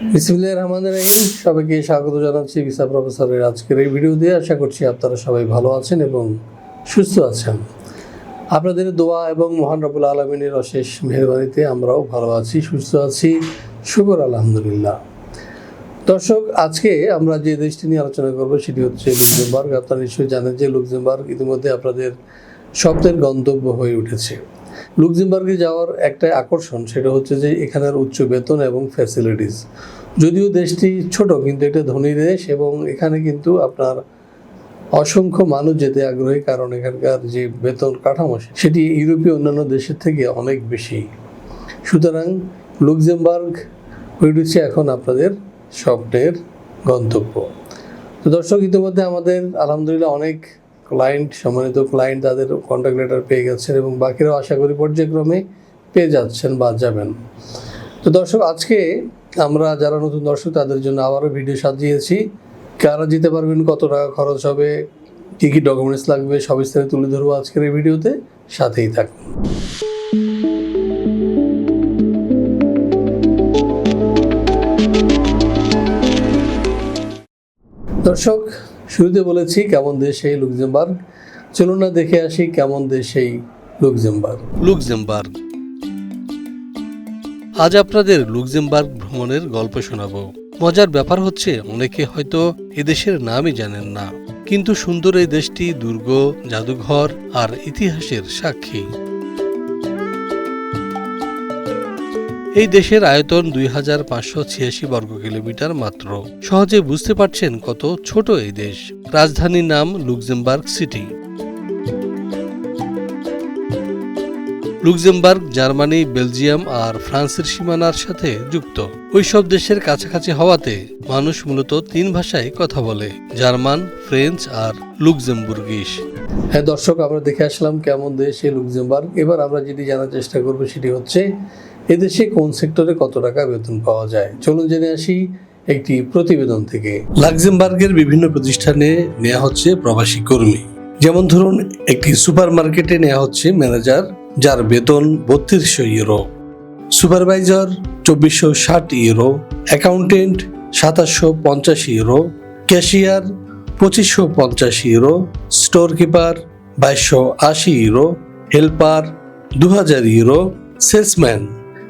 বিসমিল্লাহির রহমানির রহিম। সবাইকে স্বাগত জানাচ্ছি ভিসা প্রফেসরের আজকের এই ভিডিও দিয়ে। আশা করছি আপনারা সবাই ভালো আছেন এবং সুস্থ আছেন। আপনাদের দোয়া এবং মহান রবুল আলমিনের অশেষ মেহরবানিতে আমরাও ভালো আছি, সুস্থ আছি। শুকর আলহামদুলিল্লাহ। দর্শক, আজকে আমরা যে দেশটি নিয়ে আলোচনা করব সেটি হচ্ছে লুক্সেমবার্গ। আপনারা নিশ্চয়ই জানেন যে লুক্সেমবার্গ ইতিমধ্যে আপনাদের স্বপ্নের গন্তব্য হয়ে উঠেছে। লুক্সেমবার্গে যাওয়ার একটা আকর্ষণ সেটা হচ্ছে যে এখানের উচ্চ বেতন এবং ফ্যাসিলিটিস যদিও দেশটি ছোট, কিন্তু এটা ধনী দেশ এবং এখানে কিন্তু আপনার অসংখ্য মানুষ যেতে আগ্রহী, কারণ এখানকার যে বেতন কাঠামো সেটি ইউরোপীয় অন্যান্য দেশের থেকে অনেক বেশি। সুতরাং লুক্সেমবার্গ হয়ে উঠেছে এখন আপনাদের স্বপ্নের গন্তব্য। তো দর্শক, ইতিমধ্যে আমাদের আলহামদুলিল্লাহ অনেক ক্লায়েন্ট সম্মানিত ক্লায়েন্ট তাদের কন্ট্যাক্ট লেটার পেয়ে গেছেন এবং বাকিরাও আশা করি পর্যায়ক্রমে পেয়ে যাচ্ছেন বা যাবেন। তো দর্শক, আজকে আমরা যারা নতুন দর্শক, তাদের জন্য আবারও ভিডিও সাজিয়েছি। কারা যেতে পারবেন, কত টাকা খরচ হবে, কী কী ডকুমেন্টস লাগবে, সব বিস্তারিত তুলে ধরবো আজকের এই ভিডিওতে। সাথেই থাকুন। দর্শক শুরুতে বলেছি কেমন দেশ এই লুক্সেমবার্গ। চলুন না দেখে আসি কেমন দেশ এই লুক্সেমবার্গ। লুক্সেমবার্গ। আজ আপনাদের লুক্সেমবার্গ ভ্রমণের গল্প শোনাবো। মজার ব্যাপার হচ্ছে, অনেকে হয়তো এদেশের নামই জানেন না। কিন্তু সুন্দর এই দেশটি দুর্গ, জাদুঘর আর ইতিহাসের সাক্ষী। এই দেশের আয়তন দুই হাজার পাঁচশো ছিয়াশি বর্গ কিলোমিটার মাত্র। সহজে বুঝতে পারছেন কত ছোট এই দেশ। রাজধানীর নাম Luxembourg city. Luxembourg, Germany, Belgium আর ফ্রান্সের সীমানার সাথে যুক্ত। ওইসব দেশের কাছাকাছি হওয়াতে মানুষ মূলত তিন ভাষায় কথা বলে, জার্মান, ফ্রেঞ্চ আর লুক্সেমবুর্গিশ। হ্যাঁ দর্শক, আমরা দেখে আসলাম কেমন দেশ এই লুক্সেমবার্গ। এবার আমরা যেটি জানার চেষ্টা করব সেটি হচ্ছে এদেশে কোন সেক্টরে কত টাকা বেতন পাওয়া যায়? চলুন জেনে আসি একটি প্রতিবেদন থেকে। লাক্সেমবার্গের বিভিন্ন প্রতিষ্ঠানে নেওয়া হচ্ছে প্রবাসী কর্মী। যেমন ধরুন, একটি সুপার মার্কেটে নেওয়া হচ্ছে ম্যানেজার, যার বেতন বত্রিশশো ইউরো। সুপারভাইজার, চব্বিশশো ষাট ইউরো। অ্যাকাউন্টেন্ট, সাতাশশো পঞ্চাশ ইউরো। ক্যাশিয়ার, পঁচিশশো পঞ্চাশ ইউরো। স্টোর কিপার বাইশশো আশি ইউরো। হেল্পার দু হাজার ইউরো। সেলসম্যান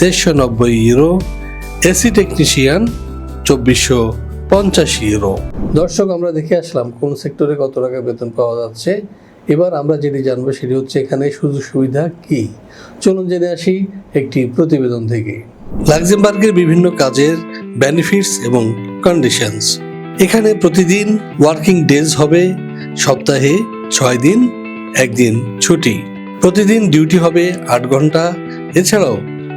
তেইশশো নব্বই ইউরো এসি টেকনিশিয়ান চব্বিশশো পঞ্চাশ ইউরো দর্শক, আমরা দেখে আসলাম কোন সেক্টরে কত টাকা বেতন পাওয়া যাচ্ছে। এবার আমরা যেটি জানব সেটি হচ্ছে এখানে সুযোগ সুবিধা কি। চলুন জেনে আসি একটি প্রতিবেদন থেকে। লাক্সেমবার্গের বিভিন্ন কাজের বেনিফিটস এবং কন্ডিশনস এখানে প্রতিদিন ওয়ার্কিং ডেজ হবে, সপ্তাহে ছয় দিন, একদিন ছুটি। প্রতিদিন ডিউটি হবে আট ঘণ্টা। এছাড়াও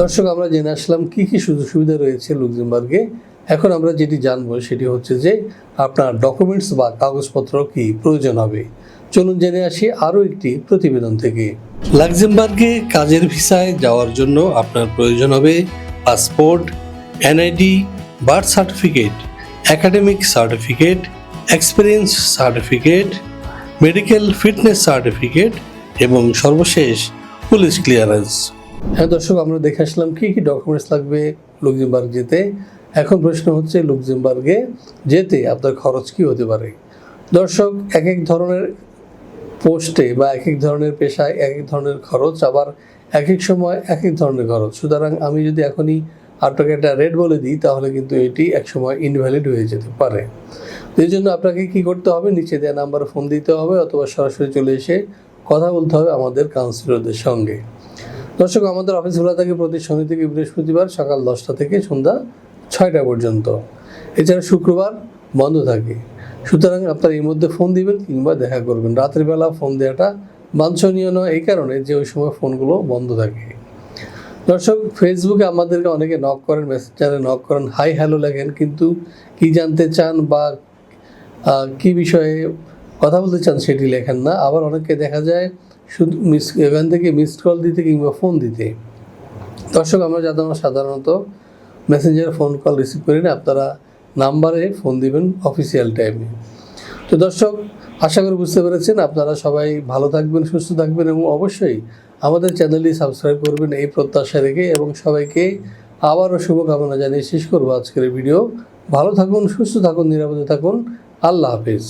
দর্শক, আমরা জেনে আসলাম কি কি সুযোগ সুবিধা রয়েছে লুক্সেমবার্গে। এখন আমরা যেটি জানব সেটি হচ্ছে যে আপনার ডকুমেন্টস বা কাগজপত্র কি প্রয়োজন হবে। চলুন জেনে আসি আরও একটি প্রতিবেদন থেকে। লাক্সেমবার্গে কাজের ভিসায় যাওয়ার জন্য আপনার প্রয়োজন হবে passport NID birth certificate, academic certificate, experience certificate, medical fitness certificate এবং সর্বশেষ পুলিশ ক্লিয়ারেন্স। হ্যাঁ দর্শক, আমরা দেখে আসলাম কি কি ডকুমেন্টস লাগবে লুক্সেমবার্গ যেতে এখন প্রশ্ন হচ্ছে, লুক্সেমবার্গে যেতে আপনার খরচ কি হতে পারে? দর্শক এক এক ধরনের পোস্টে বা এক এক ধরনের পেশায় এক এক ধরনের খরচ, আবার এক এক সময় এক এক ধরনের খরচ। সুতরাং আমি যদি এখনই আপনাকে একটা রেট বলে দিই, তাহলে কিন্তু এটি এক সময় ইনভ্যালিড হয়ে যেতে পারে। এই জন্য আপনাকে কি করতে হবে? নিচে দেওয়া নাম্বারে ফোন দিতে হবে, অথবা সরাসরি চলে এসে কথা বলতে হবে আমাদের কাউন্সিলরদের সঙ্গে। দর্শক, আমাদের অফিস খোলা থাকে প্রতি শনি থেকে বৃহস্পতিবার সকাল দশটা থেকে সন্ধ্যা ছয়টা পর্যন্ত। এছাড়া শুক্রবার বন্ধ থাকে। সুতরাং আপনারা এই মধ্যে ফোন দিবেন কিংবা দেখা করবেন। রাত্রিবেলা ফোন দেওয়াটা বাঞ্ছনীয় নয়, এই কারণে যে ওই সময় ফোনগুলো বন্ধ থাকে। দর্শক, ফেসবুকে আমাদেরকে অনেকে নক করেন মেসেঞ্জারে নক করেন হাই হ্যালো লেখেন, কিন্তু কি জানতে চান বা কি বিষয়ে কথা বলতে চান সেটি লেখেন না। আবার অনেককে দেখা যায় শুধু মিস এখান থেকে মিসড কল দিতে কিংবা ফোন দিতে। দর্শক, আমরা যাদের সাধারণত মেসেঞ্জার ফোন কল রিসিভ করি না, আপনারা নাম্বারে ফোন দিবেন অফিসিয়াল টাইমে তো দর্শক, আশা করি বুঝতে পেরেছেন। আপনারা সবাই ভালো থাকবেন, সুস্থ থাকবেন এবং অবশ্যই আমাদের চ্যানেলটি সাবস্ক্রাইব করবেন এই প্রত্যাশা রেখে এবং সবাইকে আবারও শুভকামনা জানিয়ে শেষ করব আজকের ভিডিও। ভালো থাকুন, সুস্থ থাকুন, নিরাপদে থাকুন। আল্লাহ হাফিজ।